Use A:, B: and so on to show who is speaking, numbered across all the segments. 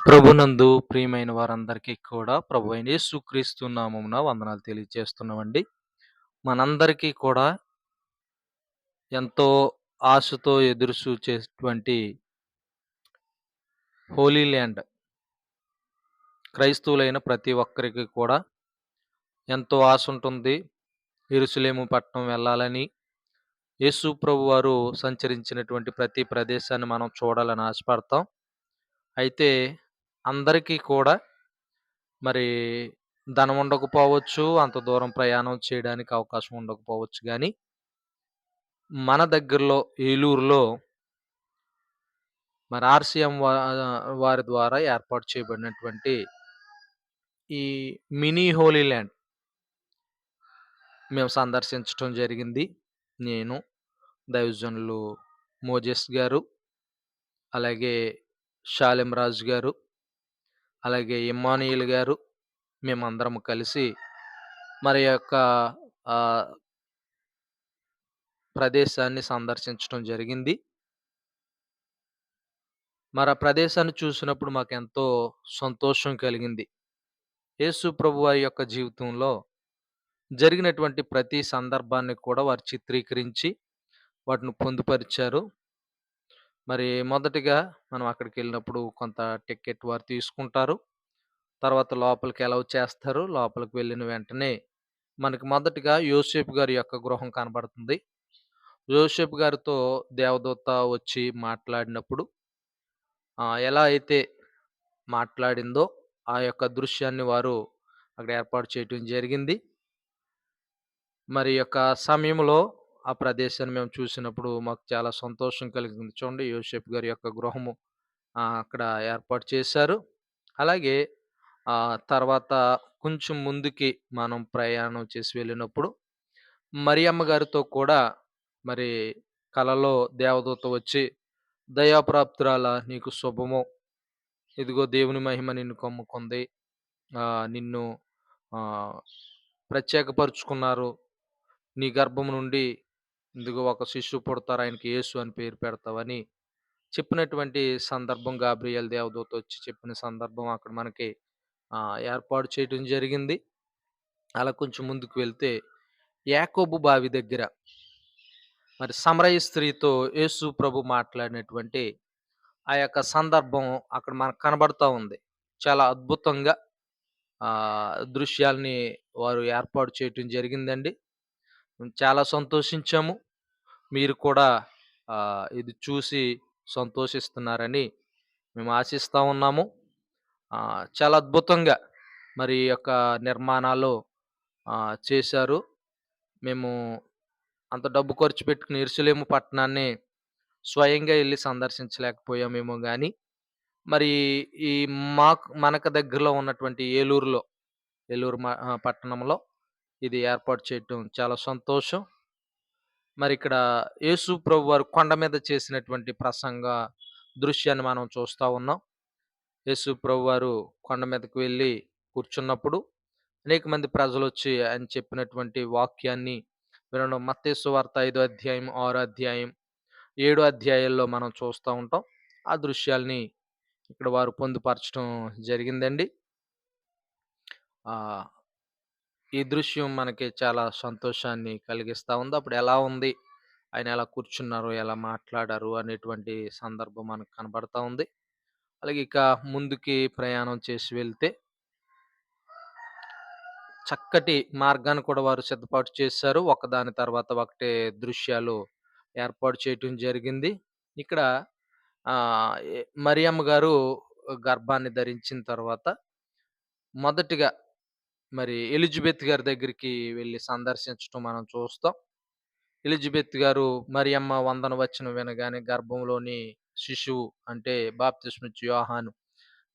A: ప్రభునందు ప్రియమైన వారందరికీ కూడా ప్రభు అయిన యేసుక్రీస్తు నామమున వందనాలు తెలియజేస్తున్నామండి. మనందరికీ కూడా ఎంతో ఆశతో ఎదురు చూచేటువంటి హోలీ ల్యాండ్ క్రైస్తవులైన ప్రతి ఒక్కరికి కూడా ఎంతో ఆశ ఉంటుంది. ఇరుసులేము పట్టణం వెళ్ళాలని యేసు ప్రభు వారు సంచరించినటువంటి ప్రతి ప్రదేశాన్ని మనం చూడాలని ఆశపడతాం. అయితే అందరికీ కూడా మరి ధనం ఉండకపోవచ్చు అంత దూరం ప్రయాణం చేయడానికి అవకాశం ఉండకపోవచ్చు కానీ మన దగ్గరలో ఏలూరులో మరి ఆర్సీఎం వారి ద్వారా ఏర్పాటు చేయబడినటువంటి ఈ మినీ హోలీ ల్యాండ్ మేము సందర్శించడం జరిగింది. నేను దైవజనులు మోజెస్ గారు అలాగే షాలెం రాజు గారు అలాగే ఇమ్మానియుల్ గారు మేమందరం కలిసి మరి యొక్క ప్రదేశాన్ని సందర్శించడం జరిగింది. మరి ఆ ప్రదేశాన్ని చూసినప్పుడు మాకు ఎంతో సంతోషం కలిగింది. యేసు ప్రభు వారి యొక్క జీవితంలో జరిగినటువంటి ప్రతి సందర్భాన్ని కూడా వారు చిత్రీకరించి వాటిని పొందుపరిచారు. మరి మొదటిగా మనం అక్కడికి వెళ్ళినప్పుడు కొంత టికెట్ వారు తీసుకుంటారు. తర్వాత లోపలికి అలౌ చేస్తారు. లోపలికి వెళ్ళిన వెంటనే మనకి మొదటిగా యోసేపు గారి యొక్క గృహం కనబడుతుంది. యోసేపు గారితో దేవదూత వచ్చి మాట్లాడినప్పుడు ఎలా అయితే మాట్లాడిందో ఆ యొక్క దృశ్యాన్ని వారు అక్కడ ఏర్పాటు చేయటం జరిగింది. మరి యొక్క సమయంలో ఆ ప్రదేశాన్ని మేము చూసినప్పుడు మాకు చాలా సంతోషం కలిగింది. చూడండి యోసేపు గారి యొక్క గృహము. ఆ, అక్కడ ఏర్పాటు చేశారు. అలాగే ఆ తర్వాత కొంచెం ముందుకి మనం ప్రయాణం చేసి వెళ్ళినప్పుడు మరియమ్మ గారితో కూడా మరి కలలో దేవదూత వచ్చి దయాప్రాప్తురాల నీకు శుభము. ఇదిగో దేవుని మహిమ నిన్ను కమ్ముకుంది. ఆ, నిన్ను ఆ, ప్రత్యేకపరుచుకున్నారు. నీ గర్భం నుండి ఇందుకు ఒక శిష్యు పుడతారు ఆయనకి యేసు అని పేరు పెడతావని చెప్పినటువంటి సందర్భం గాబ్రియల్ దేవదూత వచ్చి చెప్పిన సందర్భం అక్కడ మనకి ఏర్పాటు చేయడం జరిగింది. అలా కొంచెం ముందుకు వెళ్తే యాకోబు బావి దగ్గర మరి సమరయ స్త్రీతో యేసు ప్రభు మాట్లాడినటువంటి ఆ యొక్క సందర్భం అక్కడ మనకు కనబడతా ఉంది. చాలా అద్భుతంగా దృశ్యాల్ని వారు ఏర్పాటు చేయటం జరిగిందండి. చాలా సంతోషించాము. మీరు కూడా ఇది చూసి సంతోషిస్తున్నారని మేము ఆశిస్తూ ఉన్నాము. చాలా అద్భుతంగా మరి యొక్క నిర్మాణాలు చేశారు. మేము అంత డబ్బు ఖర్చు పెట్టుకుని ఇరుసలేము పట్టణాన్ని స్వయంగా వెళ్ళి సందర్శించలేకపోయామేమో కానీ మరి ఈ మాకు మనకు దగ్గరలో ఉన్నటువంటి ఏలూరులో ఏలూరు పట్టణంలో ఇది ఏర్పాటు చేయటం చాలా సంతోషం. మరి ఇక్కడ యేసు ప్రభు వారు కొండ మీద చేసినటువంటి ప్రసంగ దృశ్యాన్ని మనం చూస్తూ ఉన్నాం. యేసు ప్రభు వారు కొండ మీదకు వెళ్ళి కూర్చున్నప్పుడు అనేక మంది ప్రజలు వచ్చి ఆయన చెప్పినటువంటి వాక్యాన్ని వినడం మత్తేసు వార్త ఐదో అధ్యాయం ఆరో అధ్యాయం ఏడు అధ్యాయాల్లో మనం చూస్తూ ఉంటాం. ఆ దృశ్యాల్ని ఇక్కడ వారు పొందుపరచడం జరిగిందండి. ఈ దృశ్యం మనకి చాలా సంతోషాన్ని కలిగిస్తా ఉంది. అప్పుడు ఎలా ఉంది? ఆయన ఎలా కూర్చున్నారు? ఎలా మాట్లాడారు? అనేటువంటి సందర్భం మనకు కనబడతా ఉంది. అలాగే ఇక ముందుకి ప్రయాణం చేసి వెళ్తే చక్కటి మార్గాన్ని కూడా వారు సిద్ధపాటు చేశారు. ఒకదాని తర్వాత ఒకటే దృశ్యాలు ఏర్పాటు చేయటం జరిగింది. ఇక్కడ ఆ ఏ- మరియమ్మ గారు గర్భాన్ని ధరించిన తర్వాత మొదటిగా మరి ఎలిజబెత్ గారి దగ్గరికి వెళ్ళి సందర్శించడం మనం చూస్తాం. ఎలిజబెత్ గారు మరియమ్మ వందన వచ్చిన వినగానే గర్భంలోని శిశువు అంటే బాప్తిస్మిచ్ యోహాను.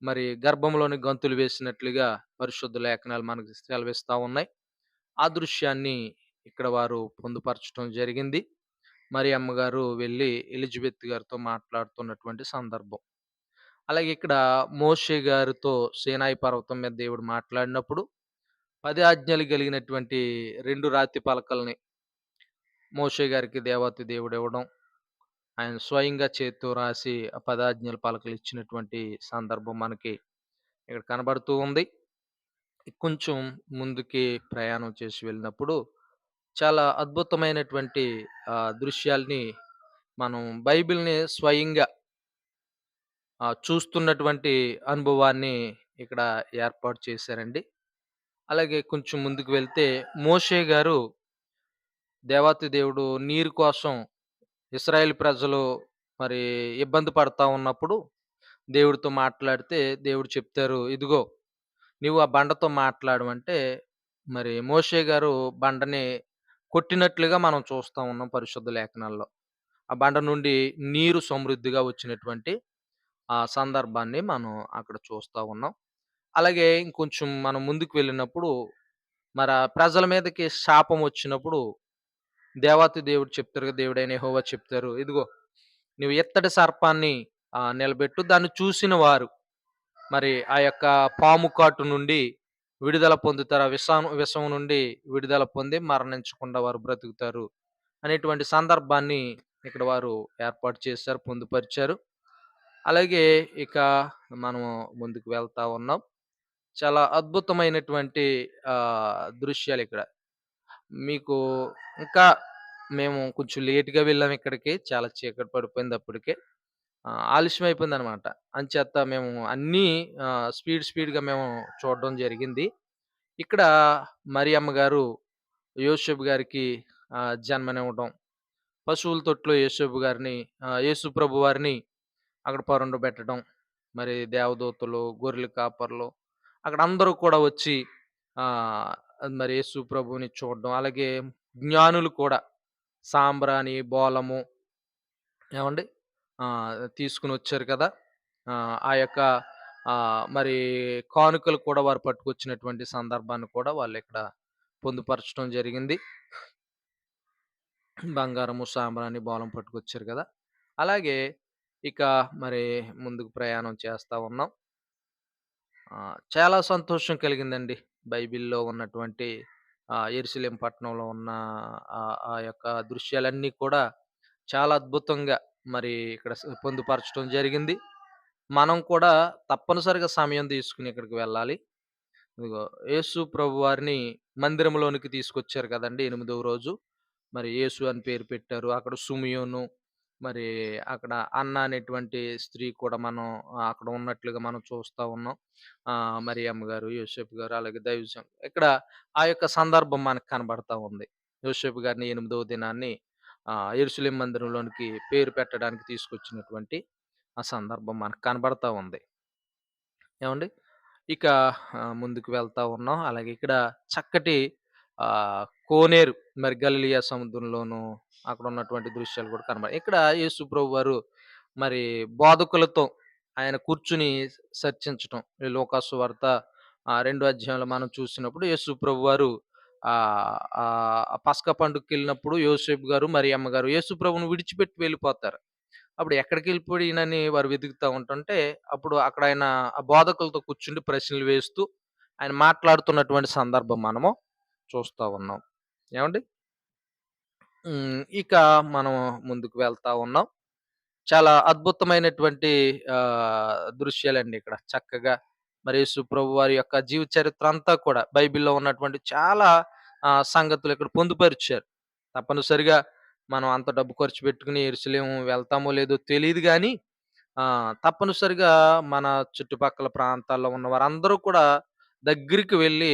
A: మరి గర్భంలోని గంతులు వేసినట్లుగా పరిశుద్ధ లేఖనాలు మనకు సెలవిస్తూ ఉన్నాయి. ఆ దృశ్యాన్ని ఇక్కడ వారు పొందుపరచడం జరిగింది. మరి అమ్మగారు వెళ్ళి ఎలిజబెత్ గారితో మాట్లాడుతున్నటువంటి సందర్భం. అలాగే ఇక్కడ మోషే గారితో సేనాయి పర్వతం మీద దేవుడు మాట్లాడినప్పుడు పది ఆజ్ఞలు కలిగినటువంటి రెండు రాతి పలకల్ని మోషే గారికి దేవత దేవుడు ఇవ్వడం ఆయన స్వయంగా చేత్తో రాసి ఆ పదాజ్ఞల పలకలు ఇచ్చినటువంటి సందర్భం మనకి ఇక్కడ కనబడుతూ ఉంది. కొంచెం ముందుకి ప్రయాణం చేసి వెళ్ళినప్పుడు చాలా అద్భుతమైనటువంటి దృశ్యాల్ని మనం బైబిల్‌ని స్వయంగా చూస్తున్నటువంటి అనుభవాన్ని ఇక్కడ ఏర్పాటు చేశారండి. అలాగే కొంచెం ముందుకు వెళ్తే మోషే గారు దేవాతి దేవుడు నీరు కోసం ఇస్రాయేల్ ప్రజలు మరి ఇబ్బంది పడతా ఉన్నప్పుడు దేవుడితో మాట్లాడితే దేవుడు చెప్తారు, "ఇదిగో నీవు ఆ బండతో మాట్లాడమంటే మరి మోషే గారు బండని కొట్టినట్లుగా మనం చూస్తా ఉన్నాం పరిశుద్ధ లేఖనాల్లో. ఆ బండ నుండి నీరు సమృద్ధిగా వచ్చినటువంటి ఆ సందర్భాన్ని మనం అక్కడ చూస్తూ ఉన్నాం. అలాగే ఇంకొంచెం మనం ముందుకు వెళ్ళినప్పుడు మరి ప్రజల మీదకి శాపం వచ్చినప్పుడు దేవాతి దేవుడు చెప్తారు కదా! దేవుడైన యెహోవా చెప్తారు. "ఇదిగో నువ్వు ఇత్తడి సర్పాన్ని ఆహ్, నిలబెట్టు. దాన్ని చూసిన వారు మరి ఆ యొక్క పాము కాటు నుండి విడుదల పొందుతారు. ఆ విషాను విషం నుండి విడుదల పొంది మరణించకుండా వారు బ్రతుకుతారు." అనేటువంటి సందర్భాన్ని ఇక్కడ వారు ఏర్పాటు చేశారు, పొందుపరిచారు. అలాగే ఇక మనము ముందుకు వెళ్తా ఉన్నాం. చాలా అద్భుతమైనటువంటి దృశ్యాలు ఇక్కడ మీకు ఇంకా మేము కొంచెం లేట్‌గా వెళ్ళాం ఇక్కడికి. చాలా చీకటి పడిపోయింది అప్పటికే. ఆహ్, ఆలస్యం అయిపోయిందనమాట. అంచేత మేము అన్నీ ఆహ్, స్పీడ్ స్పీడ్‌గా మేము చూడడం జరిగింది. ఇక్కడ మరియమ్మ గారు యోసేపు గారికి ఆహ్, జన్మనివ్వడం, పశువుల తొట్టిలో యేసోపు గారిని ఆహ్, యేసు ప్రభు వారిని అక్కడ పరుండబెట్టడం, మరి దేవదూతలు, గొర్రెల కాపర్లు అక్కడ అందరూ కూడా వచ్చి మరి యేసు ప్రభువుని చూడడం. అలాగే జ్ఞానులు కూడా సాంబ్రాణి, బోలము ఏమండి తీసుకుని వచ్చారు కదా! ఆ యొక్క మరి కానుకలు కూడా వారు పట్టుకొచ్చినటువంటి సందర్భాన్ని కూడా వాళ్ళు ఇక్కడ పొందుపరచడం జరిగింది. బంగారము, సాంబ్రాణి, బోలం పట్టుకొచ్చారు కదా! అలాగే ఇక మరి ముందుకు ప్రయాణం చేస్తూ ఉన్నాం. చాలా సంతోషం కలిగిందండి. బైబిల్‌లో ఉన్నటువంటి ఆహ్, యెరూషలేం పట్టణంలో ఉన్న ఆహ్, ఆ యొక్క దృశ్యాలన్నీ కూడా చాలా అద్భుతంగా మరి ఇక్కడ స పొందుపరచడం జరిగింది. మనం కూడా తప్పనిసరిగా సమయం తీసుకొని ఇక్కడికి వెళ్ళాలి. ఇదిగో యేసు ప్రభువారిని మందిరంలోనికి తీసుకొచ్చారు కదండీ! ఎనిమిదవ రోజు. మరి యేసు అని పేరు పెట్టారు. అక్కడ సుమియోను, మరి అక్కడ అన్న అనేటువంటి స్త్రీ కూడా మనం అక్కడ ఉన్నట్లుగా మనం చూస్తా ఉన్నాం. మరి అమ్మగారు గారు, గారు అలాగే దైవజం ఇక్కడ ఆ యొక్క సందర్భం మనకు కనబడతా ఉంది. యూసెఫ్ గారిని ఎనిమిదవ దినాన్ని ఆహ్, యెరూషలేం మందిరంలోనికి పేరు పెట్టడానికి తీసుకొచ్చినటువంటి ఆ సందర్భం మనకు కనబడతా ఉంది. ఏమండి ఇక ముందుకు వెళ్తా ఉన్నాం. అలాగే ఇక్కడ చక్కటి కోనేరు మరి గలిలయ సముద్రంలోను అక్కడ ఉన్నటువంటి దృశ్యాలు కూడా కనబడాయి. ఇక్కడ యేసు ప్రభువారు మరి బోధకులతో ఆయన కూర్చుని చర్చించటం. ఈ లోకాసు వార్త రెండు అధ్యాయంలో మనం చూసినప్పుడు యేసు ప్రభువారు ఆహ్, ఆహ్, పండుగకి వెళ్ళినప్పుడు యోసేపు గారు, మరి అమ్మగారు యేసు ప్రభును విడిచిపెట్టి వెళ్ళిపోతారు. అప్పుడు ఎక్కడికెళ్ళిపోయాడని వారు వెతుకుతూ ఉంటుంటే, అప్పుడు అక్కడ ఆయన ఆ బోధకులతో కూర్చుండి ప్రశ్నలు వేస్తూ, ఆయన మాట్లాడుతున్నటువంటి సందర్భం మనము చూస్తూ ఉన్నాం. ఏమండి ఇక మనం ముందుకు వెళ్తా ఉన్నాం. చాలా అద్భుతమైనటువంటి ఆహ్, దృశ్యాలండి ఇక్కడ. చక్కగా మరి యేసు ప్రభువారి యొక్క జీవ చరిత్ర అంతా కూడా బైబిల్‌లో ఉన్నటువంటి చాలా సంగతులు ఇక్కడ పొందుపరిచారు. తప్పనిసరిగా మనం అంత డబ్బు ఖర్చు పెట్టుకుని యెరూషలేము వెళ్తామో లేదో తెలియదు కానీ తప్పనిసరిగా మన చుట్టుపక్కల ప్రాంతాల్లో ఉన్న వారందరూ కూడా దగ్గరికి వెళ్ళి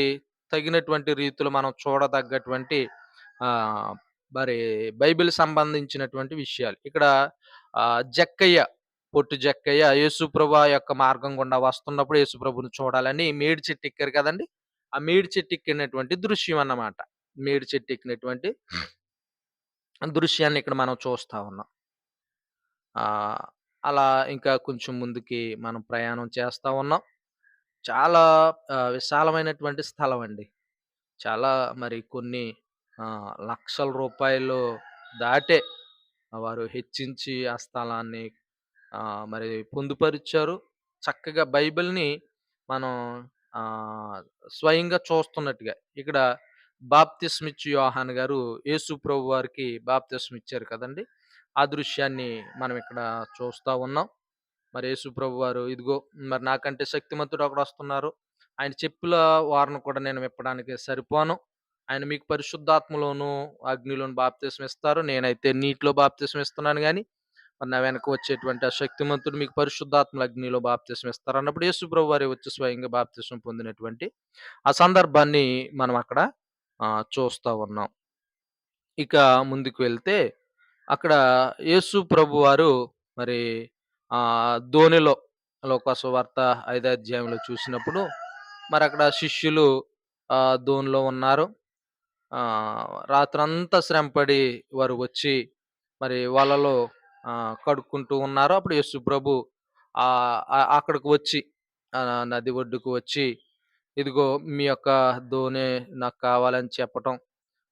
A: తగినటువంటి రీతిలో మనం చూడదగ్గటువంటి మరి బైబిల్ సంబంధించినటువంటి విషయాలు. ఇక్కడ జక్కయ్య, పొట్టు జక్కయ్య యేసుప్రభు యొక్క మార్గం గుండా వస్తున్నప్పుడు యేసుప్రభుని చూడాలని మేడి చెట్టు ఎక్కారు కదండీ! ఆ మేడి చెట్టు ఎక్కినటువంటి దృశ్యం అన్నమాట. మేడి చెట్టు ఎక్కినటువంటి దృశ్యాన్ని ఇక్కడ మనం చూస్తా ఉన్నాం. అలా ఇంకా కొంచెం ముందుకి మనం ప్రయాణం చేస్తూ ఉన్నాం. చాలా ఆహ్, విశాలమైనటువంటి స్థలం అండి. చాలా మరి కొన్ని ఆహ్, లక్షల రూపాయలు దాటే వారు హెచ్చించి ఆ స్థలాన్ని ఆహ్, మరి పొందుపరిచారు. చక్కగా బైబిల్‌ని మనం ఆహ్, స్వయంగా చూస్తున్నట్టుగా ఇక్కడ బాప్తిస్మిచ్చు యోహాను గారు యేసు ప్రభు వారికి బాప్తిస్మం కదండి కదండీ! ఆ దృశ్యాన్ని మనం ఇక్కడ చూస్తా ఉన్నాం. మరి యేసు ప్రభువారు ఇదిగో మరి నాకంటే శక్తిమంతుడు ఒకడొస్తున్నారు. ఆయన చెప్పుల వారిని కూడా నేను విప్పడానికి సరిపోను. ఆయన మీకు పరిశుద్ధాత్మలోను, అగ్నిలోను బాప్తీసం ఇస్తారు. నేనైతే నీటిలో బాప్తీసం ఇస్తున్నాను కానీ మరి నా వెనక వచ్చేటువంటి ఆ శక్తిమంతుడు మీకు పరిశుద్ధాత్మల అగ్నిలో బాప్తీసం ఇస్తారు అన్నప్పుడు యేసు ప్రభువారే వచ్చి స్వయంగా బాప్తిస్మం పొందినటువంటి ఆ సందర్భాన్ని మనం అక్కడ చూస్తూ ఉన్నాం. ఇక ముందుకు వెళ్తే అక్కడ యేసు ప్రభువారు మరి ధోనిలో దోణిలో లోకాసువార్త ఐదో అధ్యాయంలో చూసినప్పుడు అక్కడ శిష్యులు ధోనిలో ఉన్నారు. రాత్రంతా శ్రమపడి వారు వచ్చి మరి వలలో కడుక్కుంటూ ఉన్నారు. అప్పుడు యేసు ప్రభు అక్కడికి వచ్చి నది ఒడ్డుకు వచ్చి, "ఇదిగో మీ యొక్క ధోని నాకు కావాలని" చెప్పటం.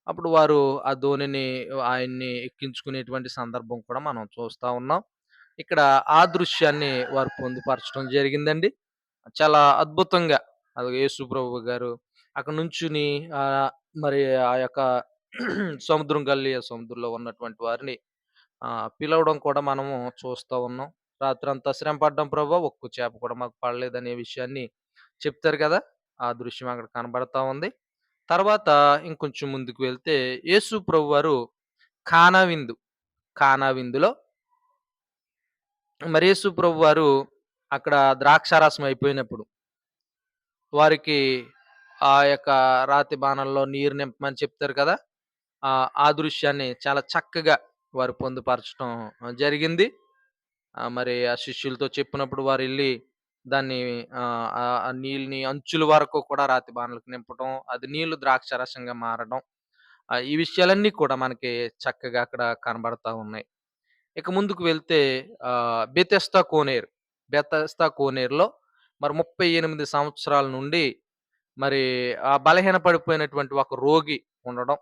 A: అప్పుడు వారు ఆ ధోనిని ఆయన్ని ఎక్కించుకునేటువంటి సందర్భం కూడా మనం చూస్తూ ఉన్నాం. ఇక్కడ ఆ దృశ్యాన్ని వారు పొందుపరచడం జరిగిందండి. చాలా అద్భుతంగా అది యేసు ప్రభు గారు అక్కడ నుంచుని మరి ఆ యొక్క సముద్రం గల్లి సముద్రంలో ఉన్నటువంటి వారిని పిలవడం కూడా మనము చూస్తూ ఉన్నాం. రాత్రంతా శ్రమ పడ్డాం ప్రభు ఒక్క చేప కూడా మాకు పడలేదనే విషయాన్ని చెప్తారు కదా! ఆ దృశ్యం అక్కడ కనబడతా ఉంది. తర్వాత ఇంకొంచెం ముందుకు వెళ్తే యేసు ప్రభువారు కానా విందు, కానా విందులో మరి ప్రభు వారు అక్కడ ద్రాక్షారసం అయిపోయినప్పుడు వారికి ఆ యొక్క రాతి బాణంలో నీరు నింపమని చెప్తారు కదా! ఆ దృశ్యాన్ని చాలా చక్కగా వారు పొందుపరచటం జరిగింది. మరి ఆ శిష్యులతో చెప్పినప్పుడు వారు వెళ్ళి దాన్ని ఆ నీళ్ళని అంచుల వరకు కూడా రాతి బాణలకు నింపడం అది నీళ్ళు ద్రాక్షరసంగా మారడం. ఈ విషయాలన్నీ కూడా మనకి చక్కగా అక్కడ కనబడతా ఉన్నాయి. ఇక ముందుకు వెళ్తే బెతెస్తా కోనేర్ కోనేరు. కోనేర్లో మరి మరి 38 సంవత్సరాల నుండి మరి ఆ బలహీన పడిపోయినటువంటి ఒక రోగి ఉండడం.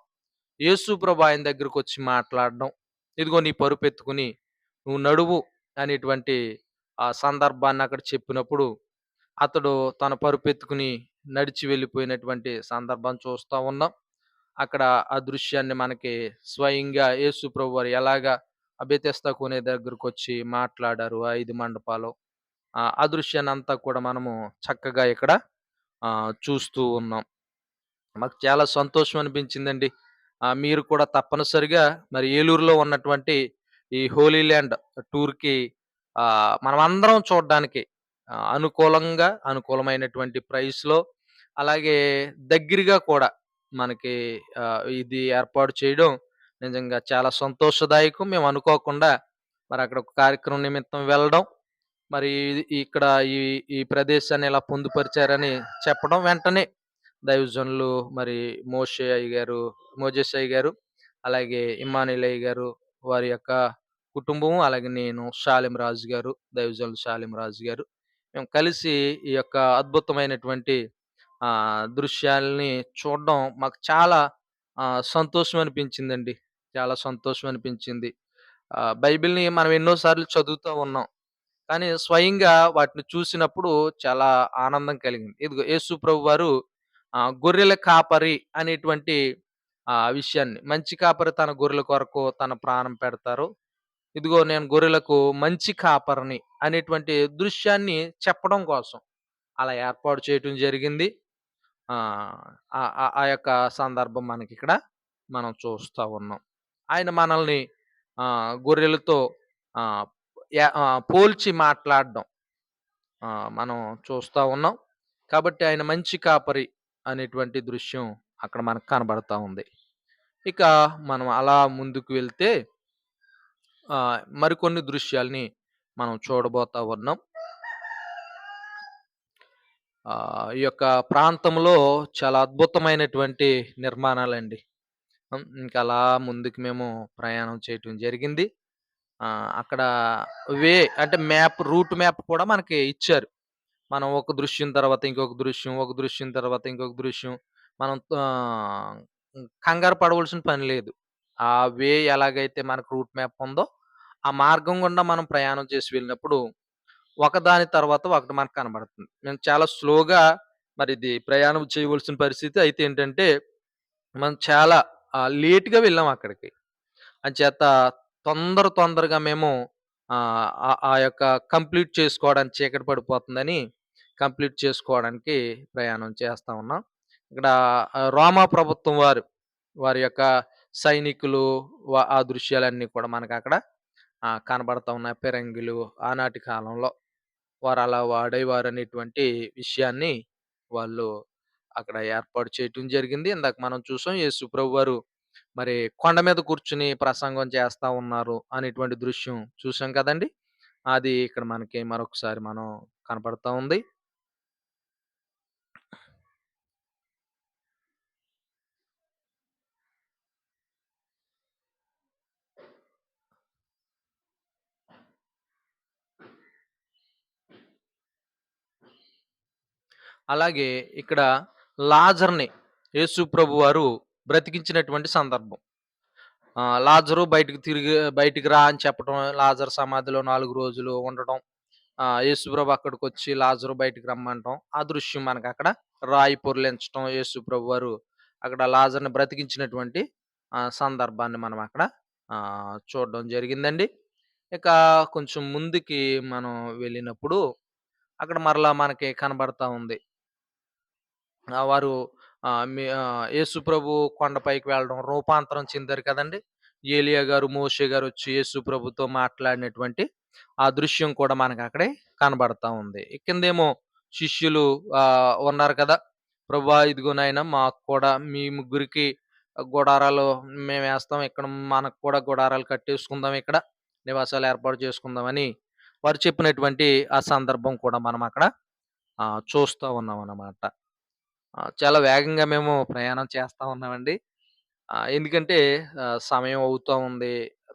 A: యేసుప్రభు ఆయన దగ్గరకు వచ్చి మాట్లాడడం. "ఇదిగో నీ పరుపెత్తుకొని నువ్వు నడువు" అనేటువంటి ఆ సందర్భాన్ని అక్కడ చెప్పినప్పుడు, అతడు తన పరుపెత్తుకుని నడిచి వెళ్ళిపోయినటువంటి సందర్భం చూస్తూ ఉన్నాం. అక్కడ ఆ దృశ్యాన్ని మనకి స్వయంగా యేసు ప్రభువారు ఎలాగా బెతెస్తా కొనే దగ్గరకు వచ్చి మాట్లాడారు. ఆ 5 మండపాలు. ఆ దృశ్యాన్ని అంతా కూడా మనము చక్కగా ఇక్కడ చూస్తూ ఉన్నాం. మాకు చాలా సంతోషం అనిపించిందండి. మీరు కూడా తప్పనిసరిగా మరి ఏలూరులో ఉన్నటువంటి ఈ హోలీ ల్యాండ్ టూర్‌కి మనం అందరం చూడడానికి అనుకూలంగా, అనుకూలమైనటువంటి ప్రైస్‌లో అలాగే దగ్గరగా కూడా మనకి ఇది ఏర్పాటు చేయడం నిజంగా చాలా సంతోషదాయకం. మేము అనుకోకుండా మరి అక్కడ ఒక కార్యక్రమం నిమిత్తం వెళ్ళడం, మరి ఇక్కడ ఈ ఈ ప్రదేశాన్ని ఇలా పొందుపరిచారని చెప్పడం వెంటనే దైవజనులు మరి మోషే అయ్య గారు, మోజెస్ అయ్య గారు, అలాగే ఇమానిల్ అయ్య గారు, వారి యొక్క కుటుంబం, అలాగే నేను, షాలిం రాజు గారు, దైవజనులు షాలిం రాజు గారు, మేము కలిసి ఈ యొక్క అద్భుతమైనటువంటి దృశ్యాలని దృశ్యాల్ని చూడడం మాకు చాలా సంతోషం అనిపించిందండి. చాలా సంతోషం అనిపించింది. బైబిల్‌ని మనం ఎన్నోసార్లు చదువుతూ ఉన్నాం. కానీ స్వయంగా వాటిని చూసినప్పుడు చాలా ఆనందం కలిగింది. ఇదిగో యేసు ప్రభు వారు గొర్రెల కాపరి అనేటువంటి విషయాన్ని మంచి కాపరి తన గొర్రెల కొరకు తన ప్రాణం పెడతారు. ఇదిగో నేను గొర్రెలకు మంచి కాపరిని అనేటువంటి దృశ్యాన్ని చెప్పడం కోసం అలా ఏర్పాటు చేయటం జరిగింది. ఆ యొక్క సందర్భం మనకి ఇక్కడ మనం చూస్తూ ఉన్నాం. ఆయన మనల్ని గొర్రెలతో పోల్చి మాట్లాడడం మనం చూస్తూ ఉన్నాం. కాబట్టి ఆయన మంచి కాపరి అనేటువంటి దృశ్యం అక్కడ మనకు కనబడతా ఉంది. ఇక మనం అలా ముందుకు వెళ్తే మరికొన్ని దృశ్యాల్ని మనం చూడబోతా ఉన్నాం. ఈ యొక్క ప్రాంతంలో చాలా అద్భుతమైనటువంటి నిర్మాణాలండి. హ్మ్. ఇంకలా ముందుకు మేము ప్రయాణం చేయటం జరిగింది. అక్కడ వే అంటే మ్యాప్ రూట్ మ్యాప్ కూడా మనకి ఇచ్చారు. మనం ఒక దృశ్యం తర్వాత ఇంకొక దృశ్యం, ఒక దృశ్యం తర్వాత ఇంకొక దృశ్యం. మనం ఆహ్, కంగారు పడవలసిన పని లేదు. ఆ వే ఎలాగైతే మనకు రూట్ మ్యాప్ ఉందో, ఆ మార్గం గుండా మనం ప్రయాణం చేసి వెళ్ళినప్పుడు, ఒకదాని తర్వాత ఒకటి మనకు కనబడుతుంది. మేము చాలా స్లోగా మరిది ప్రయాణం చేయవలసిన పరిస్థితి. అయితే ఏంటంటే, మనం చాలా లేట్‌గా వెళ్ళాం అక్కడికి. అంచేత తొందర తొందరగా మేము ఆ యొక్క కంప్లీట్ చేసుకోవడానికి చీకటి పడిపోతుందని కంప్లీట్ చేసుకోవడానికి ప్రయాణం చేస్తూ ఉన్నాం. ఇక్కడ రోమా ప్రభుత్వం వారు, వారి యొక్క సైనికులు ఆ దృశ్యాలన్నీ కూడా మనకు అక్కడ కనబడుతూ ఉన్నాయి. ఫిరంగిలు ఆనాటి కాలంలో వారు అలా వాడేవారు అనేటువంటి విషయాన్ని వాళ్ళు అక్కడ ఏర్పాటు చేయటం జరిగింది. ఇందాక మనం చూసాం యేసుప్రభు వారు మరి కొండ మీద కూర్చుని ప్రసంగం చేస్తా ఉన్నారు అనేటువంటి దృశ్యం చూసాం కదండీ! అది ఇక్కడ మనకి మరొకసారి మనం కనపడతా ఉంది. అలాగే ఇక్కడ లాజర్‌ని యేసు ప్రభువారు బ్రతికించినటువంటి సందర్భం. లాజరు బయటకు తిరిగి బయటికి రా అని చెప్పటం, లాజర్ సమాధిలో నాలుగు రోజులు ఉండటం. యేసు ప్రభు అక్కడికి వచ్చి లాజరు బయటికి రమ్మంటం. ఆ దృశ్యం మనకక్కడ రాయి పొర్లించటం యేసు ప్రభువారు అక్కడ లాజర్‌ని బ్రతికించినటువంటి సందర్భాన్ని మనం అక్కడ చూడడం జరిగిందండి. ఇక కొంచెం ముందుకి మనం వెళ్ళినప్పుడు అక్కడ మరలా మనకి కనబడతా ఉంది. ఆ! వారు మీ ఆహ్, యేసు ప్రభు కొండపైకి వెళ్ళడం, రూపాంతరం చెందారు కదండి ఏలియా గారు, మోషే గారొచ్చి యేసు ప్రభుతో మాట్లాడినటువంటి ఆ దృశ్యం కూడా మనకక్కడే కనబడతా ఉంది. కిందేమో శిష్యులు ఆ ఉన్నారు కదా! ప్రభా ఇదిగోనైనా మాకు కూడా మీ ముగ్గురికి గుడారాలు మేమేస్తాం. ఇక్కడ మనకు కూడా గుడారాలు కట్టేసుకుందాం ఇక్కడ. నివాసాలు ఏర్పాటు చేసుకుందామని వారు చెప్పినటువంటి ఆ సందర్భం కూడా మనం అక్కడ ఆహ్, చూస్తా అన్నమాట ఆ! చాలా వేగంగా మేము ప్రయాణం చేస్తా ఉన్నామండి. ఎందుకంటే ఆహ్, సమయం అవుతా ఉంది.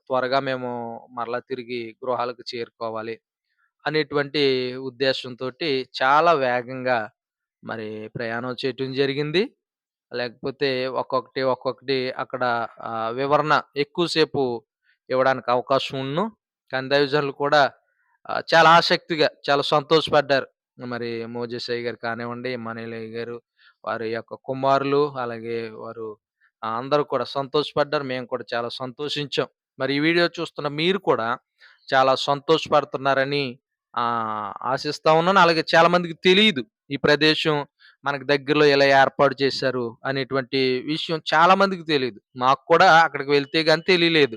A: త్వరగా మేము మరలా తిరిగి గృహాలకు చేరుకోవాలి అనేటువంటి ఉద్దేశంతో చాలా వేగంగా మరి ప్రయాణం చేయటం జరిగింది. లేకపోతే ఒక్కొక్కటి, ఒక్కొక్కటి అక్కడ ఆహ్, వివరణ ఎక్కువ సేపు ఇవ్వడానికి అవకాశం ఉన్ను. కానీ దైవజనులు కూడా ఆహ్, చాలా ఆసక్తిగా, చాలా సంతోషపడ్డారు. మరి మోజేసయ్య గారు కానివ్వండి, మనీలయ్య గారు, వారి యొక్క కుమారులు, అలాగే వారు అందరూ కూడా సంతోషపడ్డారు. మేము కూడా చాలా సంతోషించాం. మరి ఈ వీడియో చూస్తున్న మీరు కూడా చాలా సంతోషపడుతున్నారని ఆశిస్తా ఉన్నాను. అలాగే చాలా మందికి తెలియదు ఈ ప్రదేశం మనకు దగ్గరలో ఇలా ఏర్పాటు చేశారు అనేటువంటి విషయం చాలా మందికి తెలియదు మాకు కూడా అక్కడికి వెళ్తే కానీ తెలియలేదు.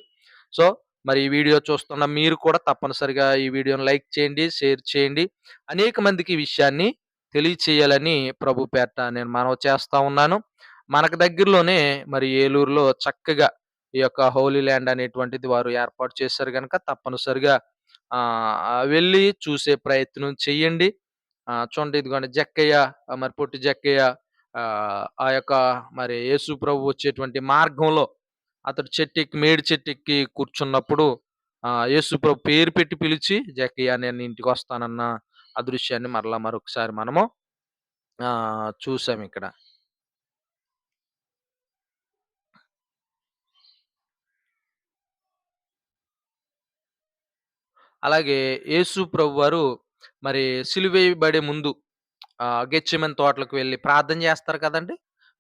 A: సో, మరి ఈ వీడియో చూస్తున్న మీరు కూడా తప్పనిసరిగా ఈ వీడియోను లైక్ చేయండి, షేర్ చేయండి. అనేక మందికి ఈ విషయాన్ని తెలియచేయాలని ప్రభు పేట నేను మనవి చేస్తా ఉన్నాను. మనకు దగ్గరలోనే మరి ఏలూరులో చక్కగా ఈ యొక్క హోలీ ల్యాండ్ అనేటువంటిది వారు ఏర్పాటు చేశారు కనుక తప్పనిసరిగా వెళ్ళి చూసే ప్రయత్నం చెయ్యండి. చూడండి ఇదిగోండి జక్కయ్య మరి పొట్టి జక్కయ్య ఆ యొక్క మరి యేసు ప్రభు వచ్చేటువంటి మార్గంలో అతడు చెట్టెక్కి మేడి చెట్టెక్కి కూర్చున్నప్పుడు యేసు ప్రభు పేరు పెట్టి పిలిచి జక్కయ్య నేను ఇంటికి వస్తానన్నా ఆ దృశ్యాన్ని మరలా మరొకసారి మనము చూసాం ఇక్కడ అలాగే యేసు ప్రభువారు మరి సిలువేయబడే ముందు ఆహ్, తోటలకు వెళ్ళి ప్రార్థన చేస్తారు కదండీ!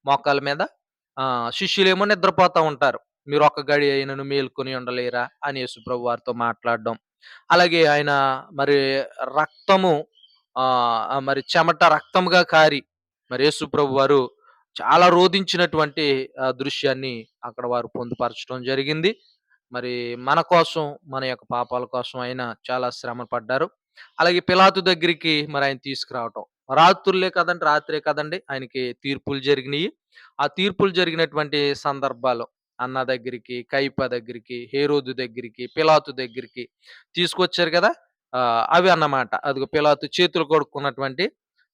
A: మోకాళ్ళ మీద. శిష్యులేమో నిద్రపోతూ ఉంటారు. "మీరు ఒక్క గడి అయినను మేలుకొని ఉండలేరా?" అని యేసు ప్రభు వారితో మాట్లాడడం. అలాగే ఆయన మరి రక్తము మరి చెమట రక్తముగా కారి మరి యేసు ప్రభు వారు చాలా రోధించినటువంటి దృశ్యాన్ని అక్కడ వారు పొందుపరచడం జరిగింది. మరి మన కోసం, మన యొక్క పాపాల కోసం ఆయన చాలా శ్రమ పడ్డారు. అలాగే పిలాతు దగ్గరికి మరి ఆయన తీసుకురావటం. రాత్రులే కదండి రాత్రే కదండి ఆయనకి తీర్పులు జరిగినాయి ఆ తీర్పులు జరిగినటువంటి సందర్భాలు అన్న దగ్గరికి, కైప దగ్గరికి, హేరోదు దగ్గరికి, పిలాతు దగ్గరికి తీసుకొచ్చారు కదా! అవి అన్నమాట. అదిగో పిలాతు చేతులు కొడుకున్నటువంటి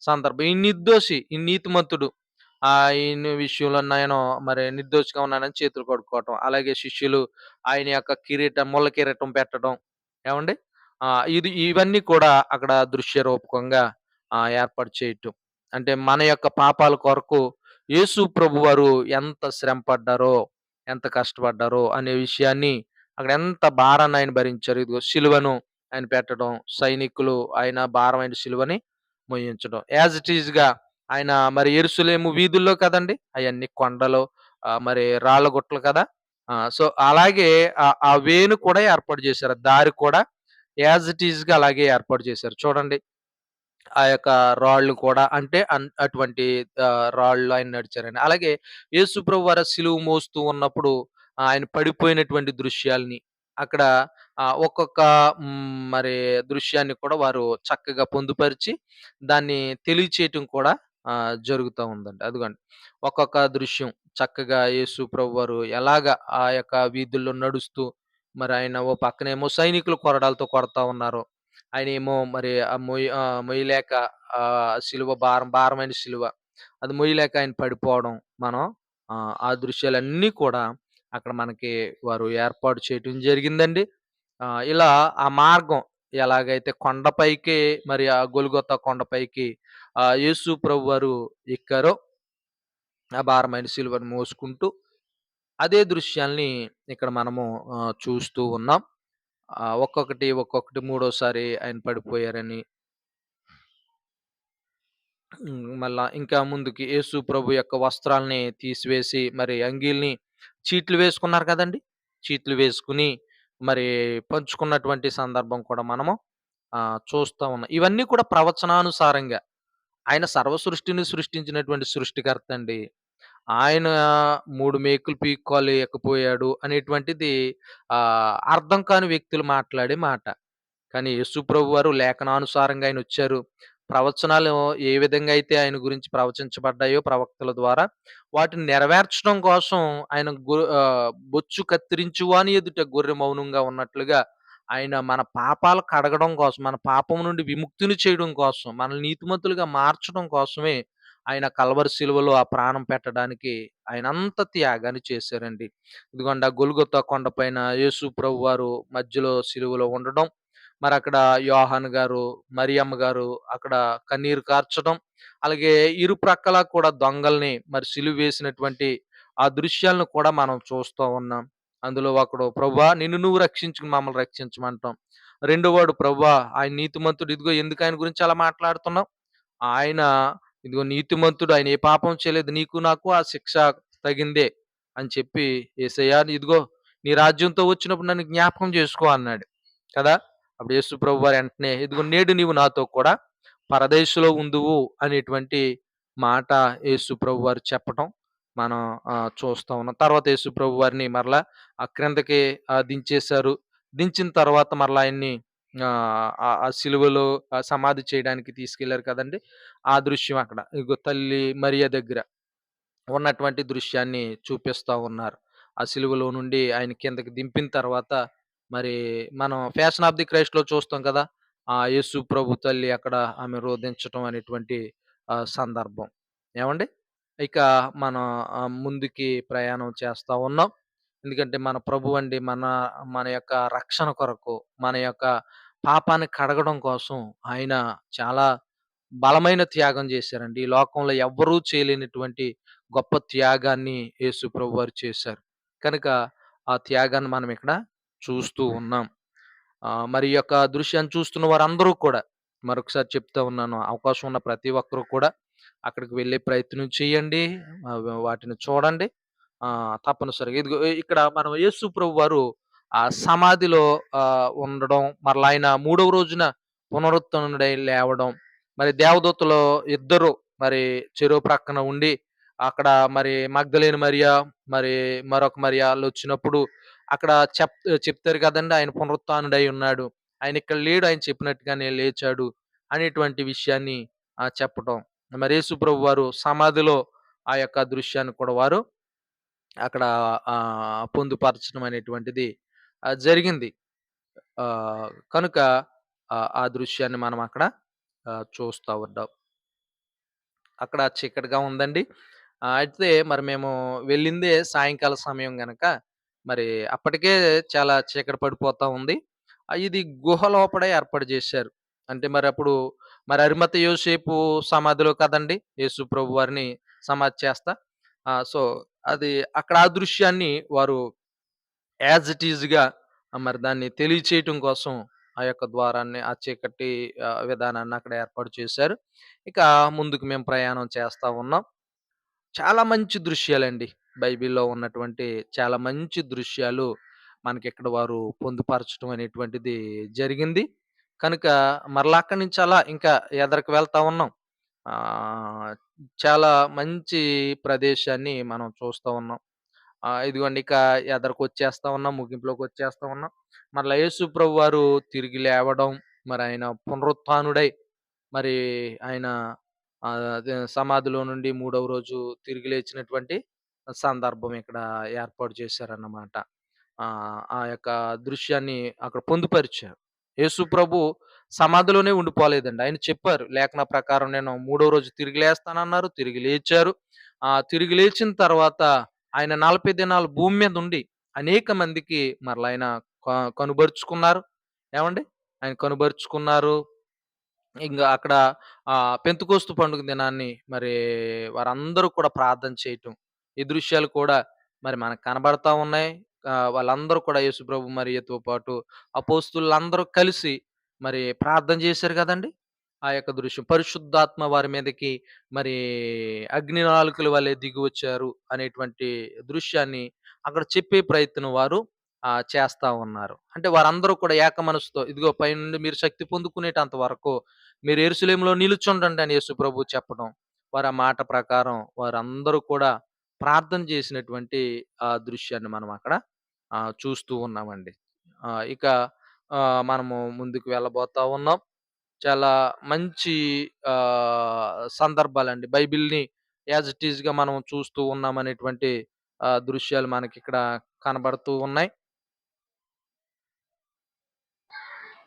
A: సందర్భం. ఈ నిర్దోషి, ఈ నీతిమంతుడు ఆయన విషయంలో నేను మరి నిర్దోషిగా ఉన్నానని చేతులు కొడుకోవటం అలాగే శిష్యులు ఆయన యొక్క కిరీటం, ముళ్ళ కిరీటం పెట్టడం. ఏమండి ఇది ఇవన్నీ కూడా అక్కడ దృశ్య రూపకంగా ఏర్పాటు చేయటం. అంటే మన యొక్క పాపాల కొరకు యేసు ప్రభువారు ఎంత శ్రమ పడ్డారో, ఎంత కష్టపడ్డారో అనే విషయాన్ని అక్కడ ఎంత భారాన్ని ఆయన భరించారు. ఇదిగో సిలువను ఆయన పెట్టడం, సైనికులు ఆయన భారమైన సిలువని మోయించడం. యాజ్ ఇట్ ఈజ్గా ఆయన మరి ఎరుసలేము వీధుల్లో కదండి అవన్నీ కొండలు మరి రాళ్ళ గుట్టలు కదా! సో, అలాగే ఆ వేను కూడా ఏర్పాటు చేశారు. దారి కూడా యాజ్ ఇట్ ఈజ్గా అలాగే ఏర్పాటు చేశారు. చూడండి. ఆ యొక్క రాళ్ళు కూడా అంటే అటువంటి ఆహ్, రాళ్ళలో ఆయన నడిచారని. అలాగే యేసు ప్రభువారు సిలువ మోస్తూ ఉన్నప్పుడు ఆయన పడిపోయినటువంటి దృశ్యాల్ని అక్కడ ఒక్కొక్క మరి దృశ్యాన్ని కూడా వారు చక్కగా పొందుపరిచి దాన్ని తెలియచేయటం కూడా జరుగుతా ఉందండి. అదిగోండి. ఒక్కొక్క దృశ్యం చక్కగా యేసు ప్రభువారు ఎలాగా ఆ యొక్క వీధుల్లో నడుస్తూ మరి ఆయన ఓ పక్కనేమో సైనికులు కొరడాలతో కొడతా ఉన్నారు. ఆయనేమో మరి ఆ మొయ్ ఆహ్, మొయ్యలేక ఆ సిలువ భారం భారమైన సిలువ. అది మొయ్యలేక ఆయన పడిపోవడం మనం ఆ దృశ్యాలన్నీ కూడా అక్కడ మనకి వారు ఏర్పాటు చేయటం జరిగిందండి. ఇలా ఆ మార్గం ఎలాగైతే కొండపైకి మరి ఆ గొలుగొత్త కొండపైకి ఆ యేసు ప్రభువారు ఎక్కారో ఆ భారమైన సిలువను మోసుకుంటూ అదే దృశ్యాల్ని ఇక్కడ మనము చూస్తూ ఉన్నాం. ఒక్కొక్కటి, ఒక్కొక్కటి మూడోసారి ఆయన పడిపోయారని హ్మ్. మళ్ళా ఇంకా ముందుకి యేసు ప్రభు యొక్క వస్త్రాల్ని తీసివేసి మరి అంగీల్ని చీట్లు వేసుకున్నారు కదండి చీట్లు వేసుకుని మరి పంచుకున్నటువంటి సందర్భం కూడా మనము చూస్తూ చూస్తా ఉన్నాం. ఇవన్నీ కూడా ప్రవచనానుసారంగా ఆయన సర్వ సృష్టిని సృష్టించినటువంటి సృష్టికర్త అండి. ఆయన మూడు మేకులు పీక్కోలేకపోయాడు అనేటువంటిది ఆహ్, అర్థం కాని వ్యక్తులు మాట్లాడే మాట. కానీ యేసుప్రభు వారు లేఖనానుసారంగా ఆయన వచ్చారు ప్రవచనాలు ఏ విధంగా అయితే ఆయన గురించి ప్రవచించబడ్డాయో ప్రవక్తల ద్వారా, వాటిని నెరవేర్చడం కోసం ఆయన గొ ఆహ్, బొచ్చు కత్తిరించు వాని ఎదుట గొర్రె మౌనంగా ఉన్నట్లుగా, ఆయన మన పాపాలు కడగడం కోసం, మన పాపం నుండి విముక్తిని చేయడం కోసం, మనల్ని నీతిమంతులుగా మార్చడం కోసమే ఆయన కల్వరి సిలువలో ఆ ప్రాణం పెట్టడానికి ఆయన అంత త్యాగాన్ని చేశారండి. ఇదిగోండి ఆ గొలుగుత కొండపైన యేసు ప్రభువారు మధ్యలో సిలువలో ఉండడం, మరి అక్కడ యోహాన్ గారు, మరియమ్మ గారు అక్కడ కన్నీరు కార్చడం, అలాగే ఇరు ప్రక్కల కూడా దొంగల్ని మరి సిలువ వేసినటువంటి ఆ దృశ్యాలను కూడా మనం చూస్తూ ఉన్నాం. అందులో ఒకడు ప్రభా నిన్ను నువ్వు రక్షించుకొని మమ్మల్ని రక్షించమంటాం." రెండోవాడు ప్రభా ఆయన నీతిమంతుడు ఇదిగో ఎందుకు ఆయన గురించి అలా మాట్లాడుతున్నాం ఆయన ఇదిగో నీతిమంతుడు ఆయన ఏ పాపం చేయలేదు. నీకు నాకు ఆ శిక్ష తగిందే" అని చెప్పి ఏసయ్యా ఇదిగో నీ రాజ్యంతో వచ్చినప్పుడు నన్ను జ్ఞాపకం చేసుకో" అన్నాడు. కదా! అప్పుడు యేసు ప్రభువారు వెంటనే "ఇదిగో నేడు నీవు నాతో కూడా పరదేశంలో ఉందువు" అనేటువంటి మాట యేసు ప్రభువారు చెప్పటం మనం చూస్తూ చూస్తా ఉన్నాం. తర్వాత యేసు ప్రభువారిని మరలా ఆ క్రిందకి దించేశారు. దించిన తర్వాత మరలా ఆయన్ని ఆ ఆ సిలువలో సమాధి చేయడానికి తీసుకెళ్ళారు కదండి ఆ దృశ్యం అక్కడ. ఇగో తల్లి మరియ దగ్గర ఉన్నటువంటి దృశ్యాన్ని చూపిస్తా ఉన్నారు. ఆ సిలువలో నుండి ఆయన కిందకి దింపిన తర్వాత మరి మనం 'ఫ్యాషన్ ఆఫ్ ది క్రైస్ట్‌లో' చూస్తాం కదా! ఆ యేసు ప్రభు తల్లి అక్కడ ఆమె రోదించటం అనేటువంటి సందర్భం. ఏమండి ఇక మనం ముందుకి ప్రయాణం చేస్తా ఉన్నాం. ఎందుకంటే మన ప్రభువండి మన మన యొక్క రక్షణ కొరకు, మన యొక్క పాపాన్ని కడగడం కోసం ఆయన చాలా బలమైన త్యాగం చేశారండి. ఈ లోకంలో ఎవ్వరూ చేయలేనటువంటి గొప్ప త్యాగాన్ని యేసు ప్రభువారు చేశారు. కనుక ఆ త్యాగాన్ని మనం ఇక్కడ చూస్తూ ఉన్నాం. మరి ఈ యొక్క దృశ్యాన్ని చూస్తున్న వారందరూ కూడా మరొకసారి చెప్తా ఉన్నాను. అవకాశం ఉన్న ప్రతి ఒక్కరూ కూడా అక్కడికి వెళ్ళే ప్రయత్నం చేయండి. వాటిని చూడండి. తప్పనిసరిగా ఇదిగో ఇక్కడ మనం యేసు ప్రభువారు ఆ సమాధిలో ఉండడం, మరలా ఆయన మూడవ రోజున పునరుత్థానుడై లేవడం, మరి దేవదూతలు ఇద్దరు మరి చెరువు ప్రక్కన ఉండి అక్కడ మరి మగ్గలేని మరియా మరి మరొక మరియాలు వచ్చినప్పుడు అక్కడ చెప్ చెప్తారు కదండీ! ఆయన పునరుత్థానుడై ఉన్నాడు. ఆయన ఇక్కడ లేడు. ఆయన చెప్పినట్టుగానే లేచాడు. అనేటువంటి విషయాన్ని చెప్పడం చెప్పటం. మరి యేసుప్రభు వారు సమాధిలో ఆ యొక్క దృశ్యాన్ని కూడా వారు అక్కడ పొందుపరచడం అనేటువంటిది జరిగింది. ఆహ్, కనుక ఆహ్, ఆ దృశ్యాన్ని మనం అక్కడ ఆహ్, చూస్తా ఉన్నాం. అక్కడ చీకటిగా ఉందండి. ఆహ్, అయితే మరి మేము వెళ్ళిందే సాయంకాల సమయం గనక, మరి అప్పటికే చాలా చీకటి పడిపోతా ఉంది. ఆహ్, ఇది గుహ లోపడే ఏర్పాటు జేశారు. అంటే మరప్పుడు మరి అరిమత యోసేపు సమాధిలో కదండీ! యేసు ప్రభువారిని సమాధి చేస్తా. ఆ! సో, అది అక్కడ ఆ దృశ్యాన్ని వారు యాజ్ ఇట్ ఈజ్గా మరి దాన్ని తెలియచేయటం కోసం ఆ యొక్క ద్వారాన్ని, ఆ చీకటి విధానాన్ని అక్కడ ఏర్పాటు చేశారు. ఇక ముందుకు మేము ప్రయాణం చేస్తూ ఉన్నాం. చాలా మంచి దృశ్యాలండి. బైబిల్‌లో ఉన్నటువంటి చాలా మంచి దృశ్యాలు మనకి ఇక్కడ వారు పొందుపరచడం అనేటువంటిది జరిగింది. కనుక మరలా అక్కడి నుంచి అలా ఇంకా ఎదరికి వెళ్తా ఉన్నాం. చాలా మంచి ప్రదేశాన్ని మనం చూస్తూ ఉన్నాం. ఇదిగోండి ఇక ఎదరికొచ్చేస్తా ఉన్నాం. ముగింపులోకి వచ్చేస్తా ఉన్నాం. మరలా యేసు ప్రభువారు తిరిగి లేవడం, మరి ఆయన పునరుత్థానుడై మరి ఆయన అదే సమాధిలో నుండి మూడవ రోజు తిరిగి లేచినటువంటి సందర్భం ఇక్కడ ఏర్పాటు చేశారన్నమాట. ఆ యొక్క దృశ్యాన్ని అక్కడ పొందుపరిచారు. యేసు ప్రభు సమాధిలోనే ఉండిపోలేదండి. ఆయన చెప్పారు లేఖన ప్రకారం నేను మూడో రోజు తిరిగి లేస్తానన్నారు. తిరిగి లేచారు. ఆ తిరిగి లేచిన తర్వాత ఆయన 40 దినాలు భూమి మీద ఉండి అనేక మందికి మరలా ఆయన క కనుబరుచుకున్నారు. ఏమండి ఆయన కనుబరుచుకున్నారు. ఇంకా అక్కడ ఆహ్, పండుగ దినాన్ని మరి వారందరూ కూడా ప్రార్థన చేయటం. ఈ దృశ్యాలు కూడా మరి మనకు కనబడతా ఉన్నాయి. వాళ్ళందరూ కూడా యేసుప్రభు మరియతో పాటు అపోస్తులందరూ కలిసి మరి ప్రార్థన చేశారు కదండి ఆ యొక్క దృశ్యం. పరిశుద్ధాత్మ వారి మీదకి మరి అగ్ని నాలుకల వల్లే వలె దిగివచ్చారు అనేటువంటి దృశ్యాన్ని అక్కడ చెప్పే ప్రయత్నం వారు చేస్తా ఉన్నారు. అంటే వారందరూ కూడా ఏక మనసుతో ఇదిగో పైనుండి మీరు శక్తి పొందుకునేటంత వరకు మీరు ఎరుసలేములో నిలుచుండండి అని యేసు ప్రభు చెప్పడం. వారి ఆ మాట ప్రకారం వారందరూ కూడా ప్రార్థన చేసినటువంటి ఆ దృశ్యాన్ని మనం అక్కడ చూస్తూ ఉన్నామండి. ఇక మనము ముందుకు వెళ్ళబోతా ఉన్నాం. చాలా మంచి ఆహ్, సందర్భాలండి. బైబిల్‌ని యాజ్ ఇట్ ఈస్‌గా మనం చూస్తూ ఉన్నామనేటువంటి ఆహ్, దృశ్యాలు మనకిక్కడ కనబడుతూ ఉన్నాయి.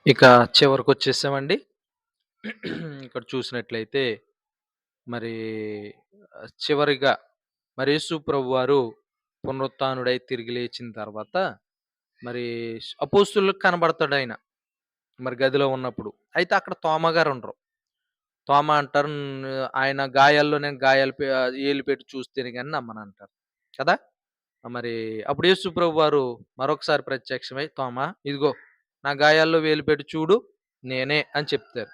A: ఇక చివరకొచ్చేసామండి. ఇక్కడ చూసినట్లయితే మరి ఆహ్, చివరిగా మరి యేసు ప్రభువారు పునరుత్థానుడై తిరిగి లేచిన తర్వాత మరి అపోస్తులకు కనబడతాడాయన. మరి గదిలో ఉన్నప్పుడు. అయితే అక్కడ తోమ గారుండరు. తోమ అంటారు ఆయన గాయాల్లో నేను గాయాలు పె ఏలు పెట్టి చూస్తేనే గాని నమ్మనంటారు. కదా! మరి అప్పుడు యేసుప్రభు ప్రభువారు మరొకసారి ప్రత్యక్షమై తోమ ఇదిగో నా గాయాల్లో వేలు పెట్టి చూడు నేనే అని చెప్తారు.